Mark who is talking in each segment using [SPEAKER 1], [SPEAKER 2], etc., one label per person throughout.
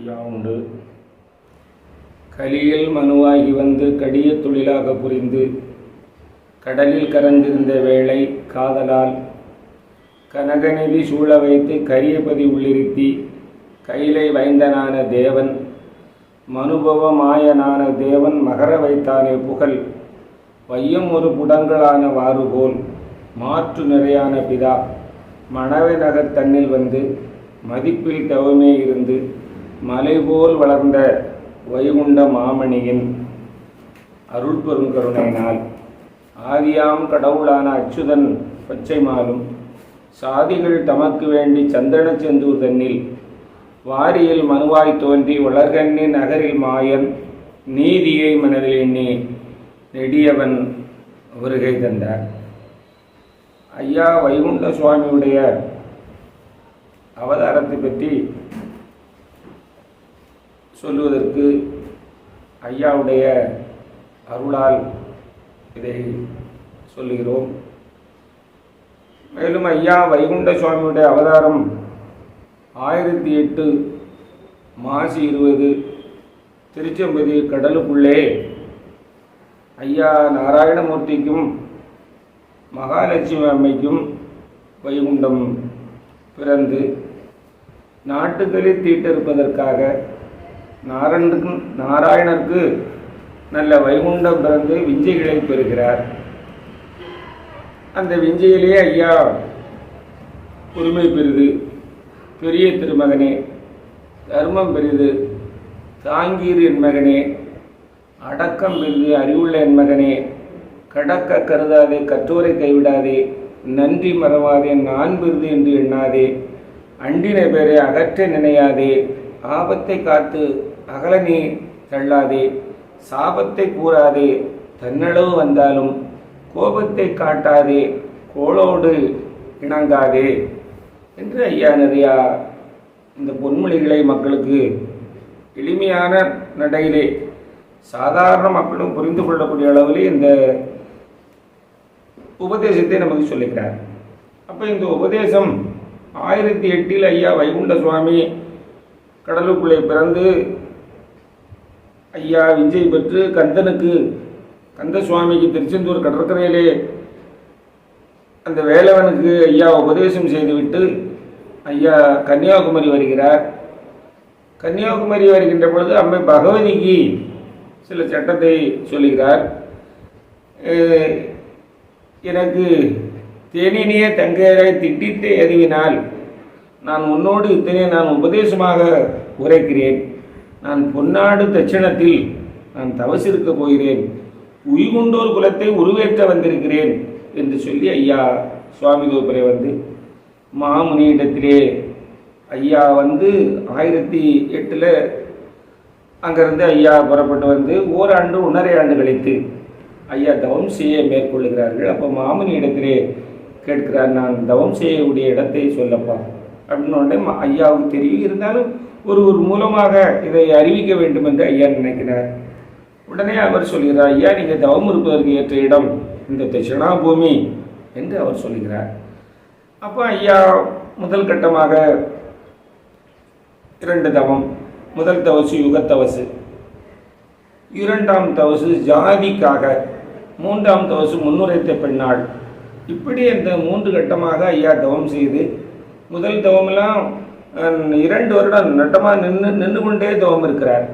[SPEAKER 1] ஐயா உண்டு. கலியில் மனுவாகி வந்து கடிய தொழிலாக புரிந்து கடலில் கரந்திருந்த வேளை காதலால் கனகநிதி சூழ வைத்து கரியபதி உள்ளிருத்தி கைலை வைந்தனான தேவன் மனுபவ மாயனான தேவன் மகர வைத்தானே புகழ் வையம் ஒரு புடங்களான வாறுபோல் மாற்று நிறையான பிதா மணவை நகர் தன்னில் வந்து மதிப்பில் தவமே இருந்து மலைபோல் வளர்ந்த வைகுண்ட மாமணியின் அருள் பெருங்கருணையினால் ஆதியாம் கடவுளான அச்சுதன் பச்சை மாலும் சாதிகள் தமக்கு வேண்டி சந்தன செந்தூர் தன்னில் வாரியில் மனுவாய் தோன்றி உலகண்ணி நகரில் மாயன் நீதியை மனதில் எண்ணி நெடியவன் வருகை தந்தார். ஐயா வைகுண்ட சுவாமியுடைய அவதாரத்தை பற்றி சொல்லுவதற்கு ஐயாவுடைய அருளால் இதை சொல்லுகிறோம். மேலும் ஐயா வைகுண்ட சுவாமியுடைய அவதாரம் ஆயிரத்தி எட்டு மாசி இருபது திருச்செம்பதி கடலுக்குள்ளே ஐயா நாராயணமூர்த்திக்கும் மகாலட்சுமி அம்மைக்கும் வைகுண்டம் பிறந்து நாட்டுகளில் தீட்டிருப்பதற்காக நாராயணனுக்கு நாராயணருக்கு நல்ல வைகுண்டம் பிறந்து விஞ்சைகளை பெறுகிறார். அந்த விஞ்சையிலேயே ஐயா உரிமை பெறுது பெரிய திருமகனே தர்மம் பெரிது தாங்கீர் என் மகனே அடக்கம் பெரிது அறிவுள்ள என் மகனே கடக்க கருதாதே கற்றோரை கைவிடாதே நன்றி மறவாதே நான் பெரிது என்று எண்ணாதே அண்டின பேரை அகற்ற நினையாதே ஆபத்தை காத்து அகல நீ தள்ளாதே சாபத்தை கூறாதே தன்னளவு வந்தாலும் கோபத்தை காட்டாதே கோளோடு இணங்காதே என்று ஐயா நிறையா இந்த பொன்மொழிகளை மக்களுக்கு எளிமையான நடையிலே சாதாரண மக்களும் புரிந்து கொள்ளக்கூடிய அளவிலே இந்த உபதேசத்தை நமக்கு சொல்லிக்கிறார். அப்போ இந்த உபதேசம் ஆயிரத்தி எட்டில் ஐயா வைகுண்ட சுவாமி கடலுக்குள்ளே பிறந்து ஐயா விஜய் பெற்று கந்தனுக்கு கந்த சுவாமிக்கு திருச்செந்தூர் கடற்கரையிலே அந்த வேலவனுக்கு ஐயா உபதேசம் செய்துவிட்டு ஐயா கன்னியாகுமரி வருகிறார். கன்னியாகுமரி வருகின்ற பொழுது அம்மை பகவதிக்கு சில சட்டத்தை சொல்லுகிறார் எனக்கு தேனினிய தங்கையரை திட்டித்து எதுவினால் நான் உன்னோடு இத்தனை நான் உபதேசமாக உரைக்கிறேன். நான் பொன்னாடு தட்சிணத்தில் நான் தவசிருக்க போகிறேன். உய்குண்டோர் குலத்தை உருவேற்ற வந்திருக்கிறேன் என்று சொல்லி ஐயா சுவாமி கோபுரை வந்து மாமுனியிடத்திலே ஐயா வந்து ஆயிரத்தி எட்டில் அங்கேருந்து ஐயா புறப்பட்டு வந்து ஓராண்டு ஒன்றரை ஆண்டு கழித்து ஐயா தவம் செய்ய மேற்கொள்ளுகிறார்கள். அப்போ மாமுனி இடத்திலே கேட்கிறார் நான் தவம் செய்யக்கூடிய இடத்தை சொல்லப்பா. அப்படின்னு உடனே ஐயாவுக்கு தெரியும். இருந்தாலும் ஒருவர் மூலமாக இதை அறிவிக்க வேண்டும் என்று ஐயா நினைக்கிறார். உடனே அவர் சொல்கிறார் ஐயா நீங்கள் தவம் இருப்பதற்கு ஏற்ற இடம் இந்த தட்சிணா பூமி என்று அவர் சொல்கிறார். அப்போ ஐயா முதல் கட்டமாக இரண்டு தவம் முதல் தவசு யுகத்தவசு இரண்டாம் தவசு ஜாதிக்காக மூன்றாம் தவசு முன்னுரைத்த பெண்ணாள். இப்படி இந்த மூன்று கட்டமாக ஐயா தவம் செய்து முதல் தவமெல்லாம் இரண்டு வருடம் நட்டமாக நின்று நின்று கொண்டே தவம் இருக்கிறார்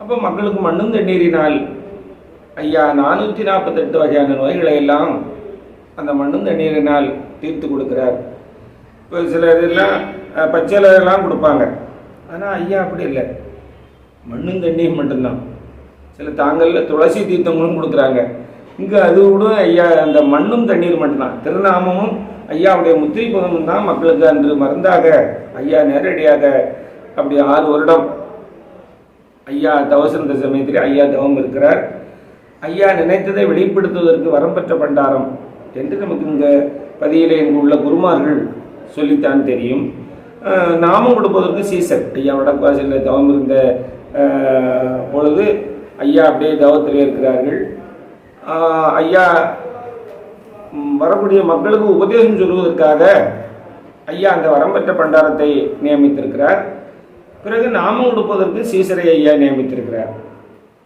[SPEAKER 1] அப்போ மக்களுக்கு மண்ணும் தண்ணீரினால். ஐயா நானூற்றி நாற்பத்தெட்டு வகையான நோய்களை எல்லாம் அந்த மண்ணும் தண்ணீரினால் தீர்த்து கொடுக்கிறார். இப்போ சில இதெல்லாம் அஹ், பச்சை கொடுப்பாங்க. ஆனால் ஐயா அப்படி இல்லை. மண்ணும் தண்ணியும் மட்டும்தான். சில தாங்கல்ல துளசி தீர்த்தங்களும் கொடுக்குறாங்க. இங்கே அது கூட ஐயா அந்த மண்ணும் தண்ணீர் மட்டும்தான். திருநாமமும் ஐயாவுடைய முத்திரை பதமும் தான் மக்களுக்கு அன்று மருந்தாக ஐயா நேரடியாக அப்படி ஆறு வருடம் ஐயா தவசிருந்த சமயத்தில் ஐயா தவம் இருக்கிறார். ஐயா நினைத்ததை வெளிப்படுத்துவதற்கு வரம் பெற்ற பண்டாரம் என்று நமக்கு இந்த பதியிலே இங்கு உள்ள குருமார்கள் சொல்லித்தான் தெரியும். நாமும் நாமம் கொடுப்பதற்கு சீசன் ஐயா வடக்குவாசலில் தவம் இருந்த பொழுது ஐயா அப்படியே தவத்தில் இருக்கிறார்கள். ஐயா வரக்கூடிய மக்களுக்கு உபதேசம் சொல்வதற்காக ஐயா அந்த வரம்பெற்ற பண்டாரத்தை நியமித்திருக்கிறார். பிறகு நாமம் கொடுப்பதற்கு சீசரை ஐயா நியமித்திருக்கிறார்.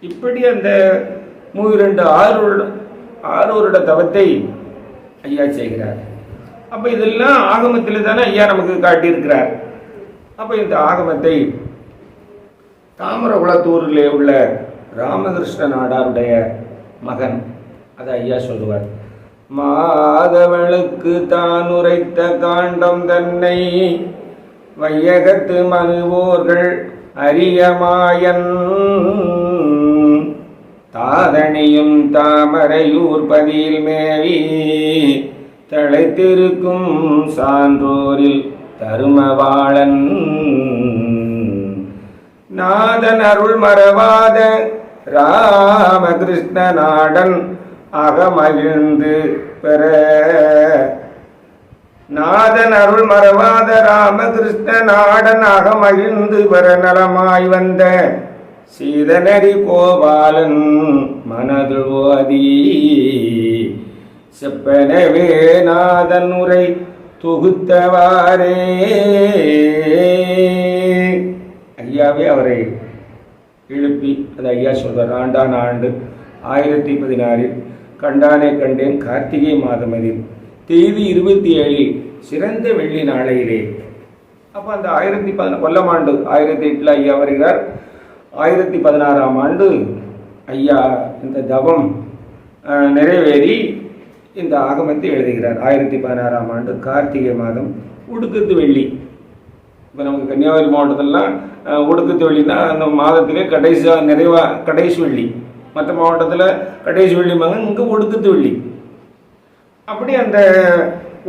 [SPEAKER 1] இப்படி அந்த மூ இரண்டு ஆறு வருட ஆறு வருட தவத்தை ஐயா செய்கிறார். அப்போ இதெல்லாம் ஆகமத்தில் தானே ஐயா நமக்கு காட்டியிருக்கிறார். அப்போ இந்த ஆகமத்தை தாமரகுளத்தூரிலே உள்ள ராமகிருஷ்ண நாடாருடைய மகன் அதை ஐயா சொல்லுவார். மாதவளுக்கு தான் உரைத்த காண்டம் தன்னை. வையகத்து மனுவோர்கள் அரியமாயன் தாதணியும் தாமரையூர் பதியில் மேவி. தழைத்திருக்கும் சான்றோரில் தருமவாளன். நாதன் அருள் மறவாத ராமகிருஷ்ண நாடன். அகமகிழ்ந்து பெற. நாதன் அருள் மறவாத ராமகிருஷ்ண நாடன் அகமகிழ்ந்து பெற நலமாய் வந்த சீதனரி கோபாலன் மனதுள் ஓதி செப்பனவே நாதன் உரை தொகுத்தவாரே ஐயாவே அவரை எழுப்பி அது ஐயா சொல்வார் ஆண்டான் ஆண்டு ஆயிரத்தி பதினாறில் கண்டானே கண்டேன் கார்த்திகை மாதம் அதில். தேதி இருபத்தி ஏழில் சிறந்த வெள்ளி நாளையிலே. அப்போ அந்த ஆயிரத்தி பதின கொல்லம் ஆண்டு ஆயிரத்தி எட்டில் ஐயா வருகிறார். ஆயிரத்தி பதினாறாம் ஆண்டு ஐயா இந்த தவம் நிறைவேறி இந்த ஆகமத்தை எழுதுகிறார். ஆயிரத்தி பதினாறாம் ஆண்டு கார்த்திகை மாதம் உடுக்கத்து வெள்ளி. இப்போ நமக்கு கன்னியாகுமரி மாவட்டத்திலலாம் அஹ், ஒடுக்கத்து வெள்ளினா அந்த மாதத்திலே கடைசியாக நிறைவாக கடைசி வெள்ளி. மற்ற மாவட்டத்தில் கடைசி வெள்ளிம்பாங்க மகன் இங்கே ஒடுக்கத்து வெள்ளி. அப்படி அந்த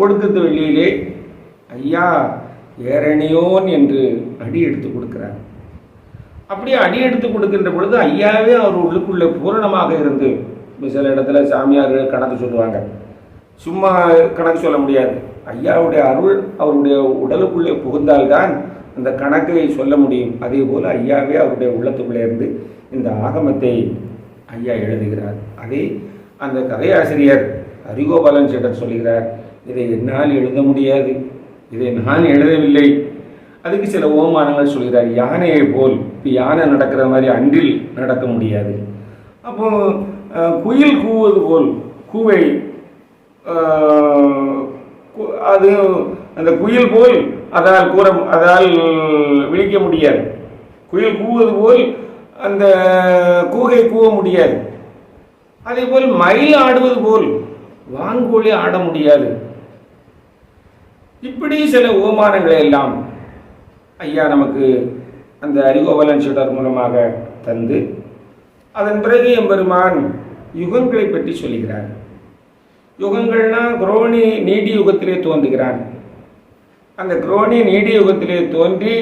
[SPEAKER 1] ஒடுக்கத்து வெள்ளியிலே ஐயா ஏரணியோன் என்று அடி எடுத்து கொடுக்கிறார். அப்படி அடி எடுத்து கொடுக்கின்ற பொழுது ஐயாவே அவர் உள்ளுக்குள்ளே பூரணமாக இருந்து இப்போ சில இடத்துல சாமியார்கள் கணக்கு சொல்லுவாங்க. சும்மா கணக்கு சொல்ல முடியாது. ஐயாவுடைய அருள் அவருடைய உடலுக்குள்ளே புகுந்தால்தான் அந்த கணக்கை சொல்ல முடியும். அதே போல் ஐயாவே அவருடைய உள்ளத்துக்குள்ளே இருந்து இந்த ஆகமத்தை ஐயா எழுதுகிறார். அதை அந்த கதையாசிரியர் ஹரிகோபாலன் சேட்டர் சொல்கிறார் இதை என்னால் எழுத முடியாது. இதை நான் எழுதவில்லை. அதுக்கு சில ஓமானங்கள் சொல்கிறார் யானையை போல் இப்போ யானை நடக்கிற மாதிரி அன்றில் நடக்க முடியாது. அப்போ குயில் கூவது போல் கூவை அது அந்த குயில் போல் அதால் கூற அதால் விழிக்க முடியாது. குயில் கூவது போல் அந்த கூகை கூவ முடியாது. அதே போல் மயில் ஆடுவது போல் வான்கோழி ஆட முடியாது. இப்படி சில ஓமானங்களை எல்லாம் ஐயா நமக்கு அந்த அரிகோபலன் சுடர் மூலமாக தந்து அதன் பிறகு எம்பெருமான் யுகங்களை பற்றி சொல்லுகிறார். யுகங்கள்னா குரோணி நீடி யுகத்திலே தோன்றுகிறான். அந்த குரோணி நீடி யுகத்திலே தோன்றி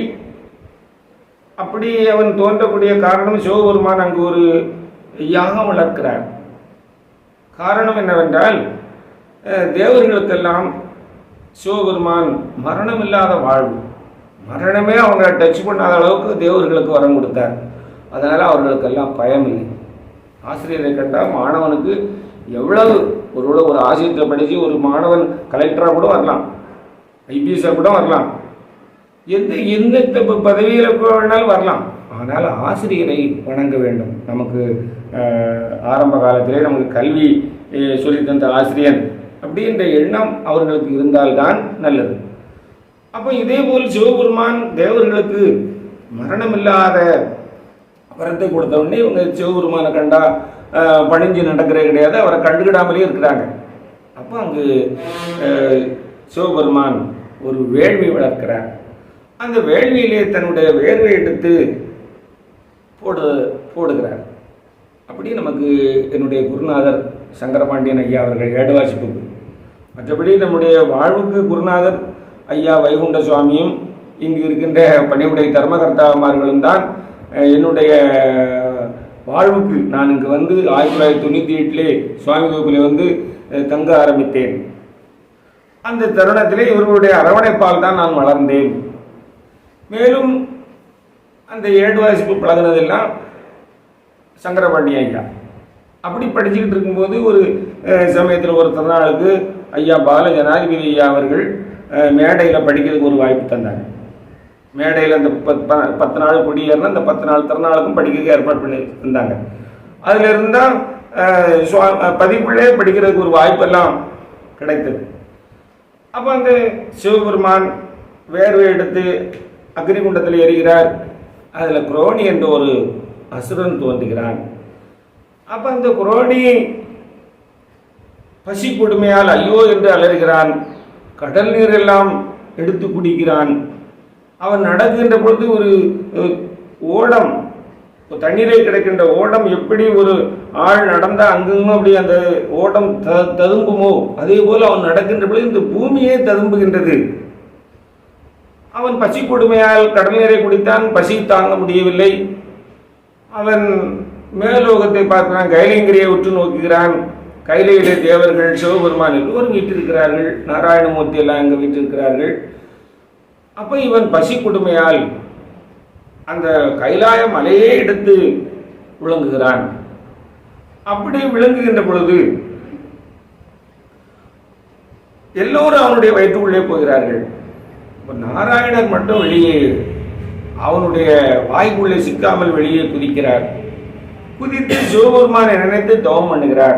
[SPEAKER 1] அப்படி அவன் தோன்றக்கூடிய காரணம் சிவபெருமான் அங்கு ஒரு யாகம் வளர்க்கிறார். காரணம் என்னவென்றால் தேவர்களுக்கெல்லாம் சிவபெருமான் மரணமில்லாத வாழ்வு. மரணமே அவங்க டச் பண்ணாத அளவுக்கு தேவர்களுக்கு வரம் கொடுத்தார். அதனால் அவர்களுக்கெல்லாம் பயம் இல்லை ஆசிரியரை கண்டால் மாணவனுக்கு எவ்வளவு ஒரு ஒரு ஆசிரியத்தை படித்து ஒரு மாணவன் கலெக்டராக கூட வரலாம். ஐபிஎஸ்ஸாக கூட வரலாம். எந்த எந்த பதவியில் வேணாலும் வரலாம். ஆனால் ஆசிரியரை வணங்க வேண்டும். நமக்கு ஆரம்ப காலத்திலே நமக்கு கல்வி சொல்லித்தந்த தந்த ஆசிரியன் அப்படின்ற எண்ணம் அவர்களுக்கு இருந்தால்தான் நல்லது. அப்போ இதே போல் சிவபெருமான் தேவர்களுக்கு மரணமில்லாத வரத்தை கொடுத்த உடனே இவங்க சிவபெருமானை கண்டா பணிஞ்சு நடக்கிறே கிடையாது. அவரை கண்டுக்கிடாமலே இருக்கிறாங்க. அப்போ அங்கு சிவபெருமான் ஒரு வேள்வி வளர்க்கிறார். அந்த வேள்வியிலே தன்னுடைய வேர்வை எடுத்து போடு போடுகிறார். அப்படி நமக்கு என்னுடைய குருநாதர் சங்கரபாண்டியன் ஐயா அவர்கள் ஏடுவாசிப்புக்கு மற்றபடி நம்முடைய வாழ்வுக்கு குருநாதர் ஐயா வைகுண்ட சுவாமியும் இங்கு இருக்கின்ற பணியுடைய தர்மகர்த்தாமார்களும் தான் என்னுடைய வாழ்வுக்கு நான் இங்கு வந்து ஆயிரத்தி தொள்ளாயிரத்தி தொண்ணூற்றி எட்டிலே சுவாமி கோவிலே வந்து தங்க ஆரம்பித்தேன். அந்த தருணத்திலே இவர்களுடைய அரவணைப்பால் தான் நான் வளர்ந்தேன். மேலும் அந்த ஏடு வாசிப்பு பழகினதெல்லாம் சங்கரபாண்டி ஐயா. அப்படி படிச்சுக்கிட்டு இருக்கும்போது ஒரு சமயத்தில் ஒரு தன்னாளுக்கு ஐயா பால ஜனாதிபதி ஐயா அவர்கள் மேடையில் படிக்கிறதுக்கு ஒரு வாய்ப்பு தந்தாங்க மேடையில் அந்த பத்து பத்து நாள் குடியேறினா அந்த பத்து நாள் திறனாளுக்கும் படிக்கிறதுக்கு ஏற்பாடு பண்ணி இருந்தாங்க அதில் இருந்தால் பதிப்புள்ளே படிக்கிறதுக்கு ஒரு வாய்ப்பெல்லாம் கிடைத்தது. அப்போ அந்த சிவபெருமான் வேர்வை எடுத்து அக்னிகுண்டத்தில் எரிகிறார் அதில் குரோணி என்ற ஒரு அசுரன் தோன்றுகிறான். அப்போ அந்த குரோணி பசி கொடுமையால் ஐயோ என்று அலறுகிறான். கடல் நீரெல்லாம் எடுத்து குடிக்கிறான். அவன் நடக்கின்ற பொழுது ஒரு ஓடம் தண்ணீரை கிடைக்கின்ற ஓடம் எப்படி ஒரு ஆள் நடந்தால் அங்கங்கும் அப்படி அந்த ஓடம் த ததும்புமோ? அதே போல அவன் நடக்கின்ற பொழுது இந்த பூமியே ததும்புகின்றது. அவன் பசி கொடுமையால் கடல் நீரை குடித்தான் பசி தாங்க முடியவில்லை. அவன் மேலோகத்தை பார்க்கிறான் கைலங்கிரியை உற்று நோக்குகிறான். கைலையிலே தேவர்கள் சிவபெருமான் எல்லோரும் வீட்டிருக்கிறார்கள் நாராயணமூர்த்தி எல்லாம் அங்கே வீட்டிருக்கிறார்கள். அப்போ இவன் பசி கொடுமையால் அந்த கைலாய மலையே எடுத்து விளங்குகிறான் அப்படி விளங்குகின்ற பொழுது எல்லோரும் அவனுடைய வயிற்றுக்குள்ளே போகிறார்கள். இப்போ நாராயணர் மட்டும் வெளியே அவனுடைய வாய்க்குள்ளே சிக்காமல் வெளியே குதிக்கிறார். குதித்து சிவபெருமானை நினைத்து தவம் பண்ணுகிறார்.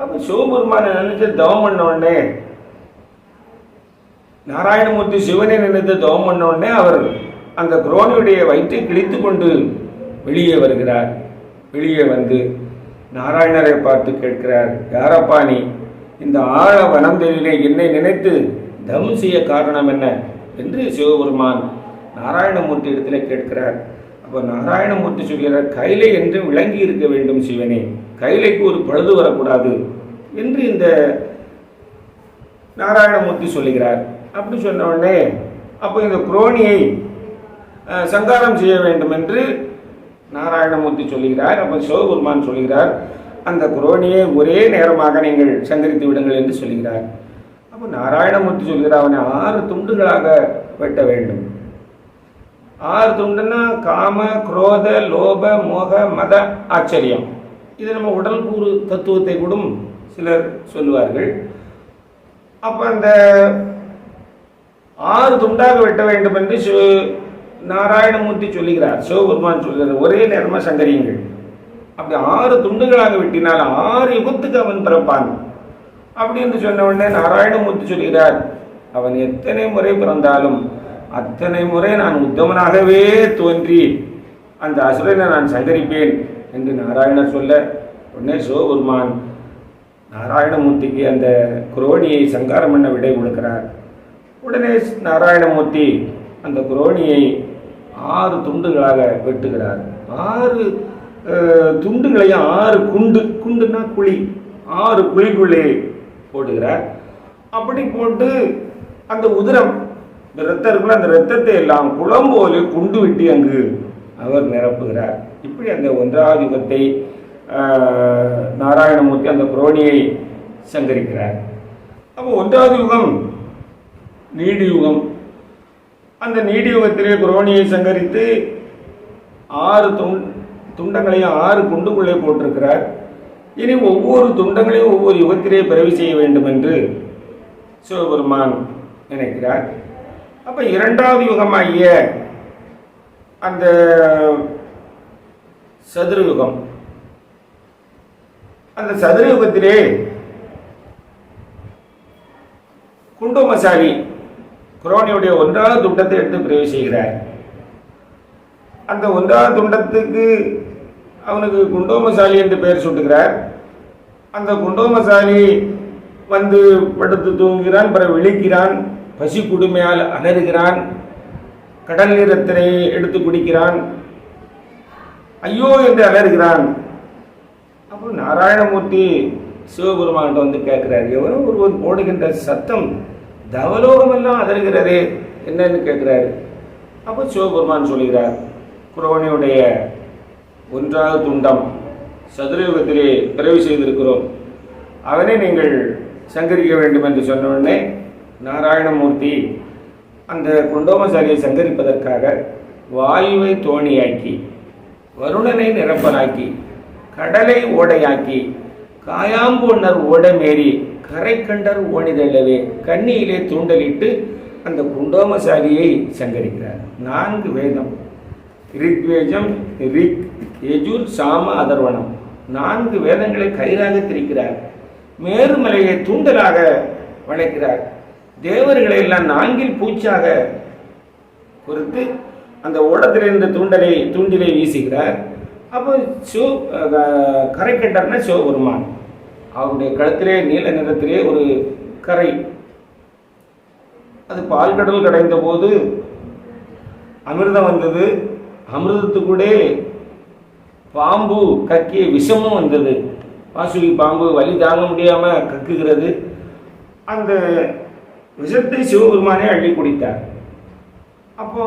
[SPEAKER 1] அப்போ சிவபெருமானை நினைத்து தவம் பண்ண உடனே நாராயணமூர்த்தி சிவனை நினைத்து தவம் பண்ண உடனே அவர் அந்த குரோனியுடைய வயிற்றை கிழித்து கொண்டு வெளியே வருகிறார். வெளியே வந்து நாராயணரை பார்த்து கேட்கிறார் யாரப்பா நீ? இந்த ஆழ வனந்தெழிலே என்னை நினைத்து தவம் செய்ய காரணம் என்ன? என்று சிவபெருமான் நாராயணமூர்த்தி இடத்துல கேட்கிறார். அப்போ நாராயணமூர்த்தி சொல்கிறார் கைலை என்று விளங்கி இருக்க வேண்டும் சிவனே. கைலைக்கு ஒரு பழுது வரக்கூடாது என்று இந்த நாராயணமூர்த்தி சொல்லுகிறார். அப்படி சொன்ன உடனே அப்போ இந்த குரோணியை சங்காரம் செய்ய வேண்டும் என்று நாராயணமூர்த்தி சொல்லுகிறார். அப்போ சிவபெருமான் சொல்கிறார் அந்த குரோணியை ஒரே நேரமாக நீங்கள் சங்கரித்து விடுங்கள் என்று சொல்கிறார் அப்போ நாராயணமூர்த்தி சொல்கிறார் அவனை ஆறு துண்டுகளாக வெட்ட வேண்டும். ஆறு துண்டுன்னா காம குரோத லோப மோக மத ஆச்சரியம். இது நம்ம உடல் கூறு தத்துவத்தை கூட சிலர் சொல்லுவார்கள். அப்போ அந்த ஆறு துண்டாக வெட்ட வேண்டும் என்று சிவ நாராயணமூர்த்தி சொல்லுகிறார். சிவபெருமான் சொல்கிறார் ஒரே நேரமாக சங்கரியுங்கள். அப்படி ஆறு துண்டுகளாக வெட்டினால் ஆறு யுகத்துக்கு அவன் பிறப்பான். அப்படி என்று சொன்ன உடனே நாராயணமூர்த்தி சொல்கிறார் அவன் எத்தனை முறை பிறந்தாலும் அத்தனை முறை நான் உத்தமனாகவே தோன்றி அந்த அசுரனை நான் சங்கரிப்பேன் என்று நாராயணர் சொல்ல உடனே சிவபெருமான் நாராயணமூர்த்திக்கு அந்த குரோணியை சங்காரம் பண்ண விடை கொடுக்கிறார். உடனே நாராயணமூர்த்தி அந்த குரோணியை ஆறு துண்டுகளாக வெட்டுகிறார். ஆறு துண்டுகளையும் ஆறு குண்டு குண்டுன்னா குழி. ஆறு குழிக்குள்ளே போடுகிறார் அப்படி போட்டு அந்த உதிரம் இந்த ரத்தம் இருக்குல்ல அந்த ரத்தத்தை எல்லாம் குளம் போல குண்டு விட்டு அங்கு அவர் நிரப்புகிறார். இப்படி அந்த ஒன்றாவது யுகத்தை நாராயணமூர்த்தி அந்த குரோணியை சங்கரிக்கிறார். அப்போ ஒன்றாவது யுகம் நீடி யுகம் அந்த நீடி யுகத்திலே குரோணியை சங்கரித்து ஆறு துண் துண்டங்களையும் ஆறு குண்டுக்குள்ளே போட்டிருக்கிறார். இனி ஒவ்வொரு துண்டங்களையும் ஒவ்வொரு யுகத்திலே பிறவி செய்ய வேண்டும் என்று சிவபெருமான் நினைக்கிறார். அப்ப இரண்டாவது யுகமாகிய அந்த சதுரயுகம். அந்த சதுரயுகத்திலே குண்டோமசாரி குரோனியுடைய ஒன்றாவது துண்டத்தை எடுத்து பிரிவு செய்கிறார். அந்த ஒன்றாவது துண்டத்துக்கு அவனுக்கு குண்டோமசாலி என்று பெயர் சூட்டுகிறார். அந்த குண்டோமசாலி வந்து படுத்து தூங்குகிறான் பிறகு விழிக்கிறான் பசி குடுமையால் அலறுகிறான் கடல் நீரத்தினை எடுத்து குடிக்கிறான். ஐயோ என்று அலறுகிறான். அப்போ நாராயணமூர்த்தி சிவபெருமான்கிட்ட வந்து கேட்கிறார் எவரோ ஒருவர் போடுகின்ற சத்தம் தவலோகமெல்லாம் அதறுகிறதே என்னன்னு கேட்கிறாரு. அப்போ சிவபெருமான் சொல்கிறார் குரோனியுடைய ஒன்றாவது துண்டம் சதுரயுகத்திலே பிறவி செய்திருக்கிறோம். அவனை நீங்கள் சங்கரிக்க வேண்டும் என்று சொன்ன உடனே நாராயணமூர்த்தி அந்த குண்டோமசாலியை சங்கரிப்பதற்காக வாயுவை தோணியாக்கி வருணனை நிரப்பனாக்கி கடலை ஓடையாக்கி காயாம்பொன்னர் ஓடமேறி கரை கண்டர் ஓணிதள்ளவே கண்ணியிலே தூண்டலிட்டு அந்த குண்டோமசாலியை சங்கரிக்கிறார். நான்கு வேதம். ரிக்வேஜம் ரிக் எஜூர் சாம அதர்வனம். நான்கு வேதங்களை கயிறாக திரிக்கிறார். மேருமலையை தூண்டலாக வளைக்கிறார். தேவர்களை எல்லாம் நான்கில் பூச்சாக பொறுத்து அந்த ஓடத்திலிருந்து தூண்டலை தூண்டிலை வீசுகிறார். அப்போ சிவ அஹ், கரை கண்டர்னா சிவபெருமான். அவருடைய கழுத்திலே நீல நிறத்திலே ஒரு கரை. அது பால்கடல் கடைந்த போது அமிர்தம் வந்தது. அமிர்தத்துக்கூட பாம்பு கக்கிய விஷமும் வந்தது. வாசுகி பாம்பு வலி தாங்க முடியாம கக்குகிறது. அந்த விஷத்தை சிவபெருமானே அள்ளி குடித்தார். அப்போ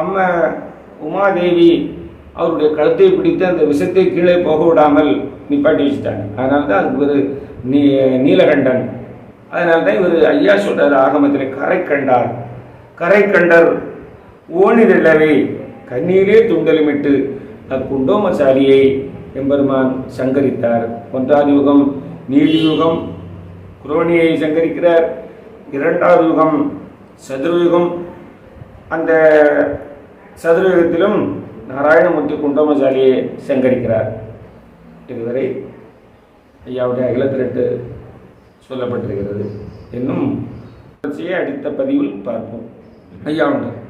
[SPEAKER 1] அம்ம உமாதேவி அவருடைய கழுத்தை பிடித்து அந்த விஷத்தை கீழே போக விடாமல் நிப்பாட்டி வச்சுட்டாங்க. அதனால தான் அதுக்கு ஒரு நீ நீலகண்டன். அதனால தான் இவர் ஐயா சொல்றாரு ஆகமத்தில் கரை கண்டார் கரை கண்டர் ஓனிதழவை கண்ணீரே துண்டலுமிட்டு அக்குண்டோமசாலியை எம்பெருமான் சங்கரித்தார். ஒன்றாவது யுகம் நீலி யுகம் குரோனியை சங்கரிக்கிறார். இரண்டாவது யுகம் சதுரயுகம் அந்த சதுரயுகத்திலும் நாராயணமூர்த்தி குண்டோமசாலியை சங்கரிக்கிறார். இதுவரை ஐயாவுடைய அகிலத்திரட்டு சொல்லப்பட்டிருக்கிறது. இன்னும் தொடர்ச்சியை அடுத்த பதிவில் பார்ப்போம். ஐயா உண்டு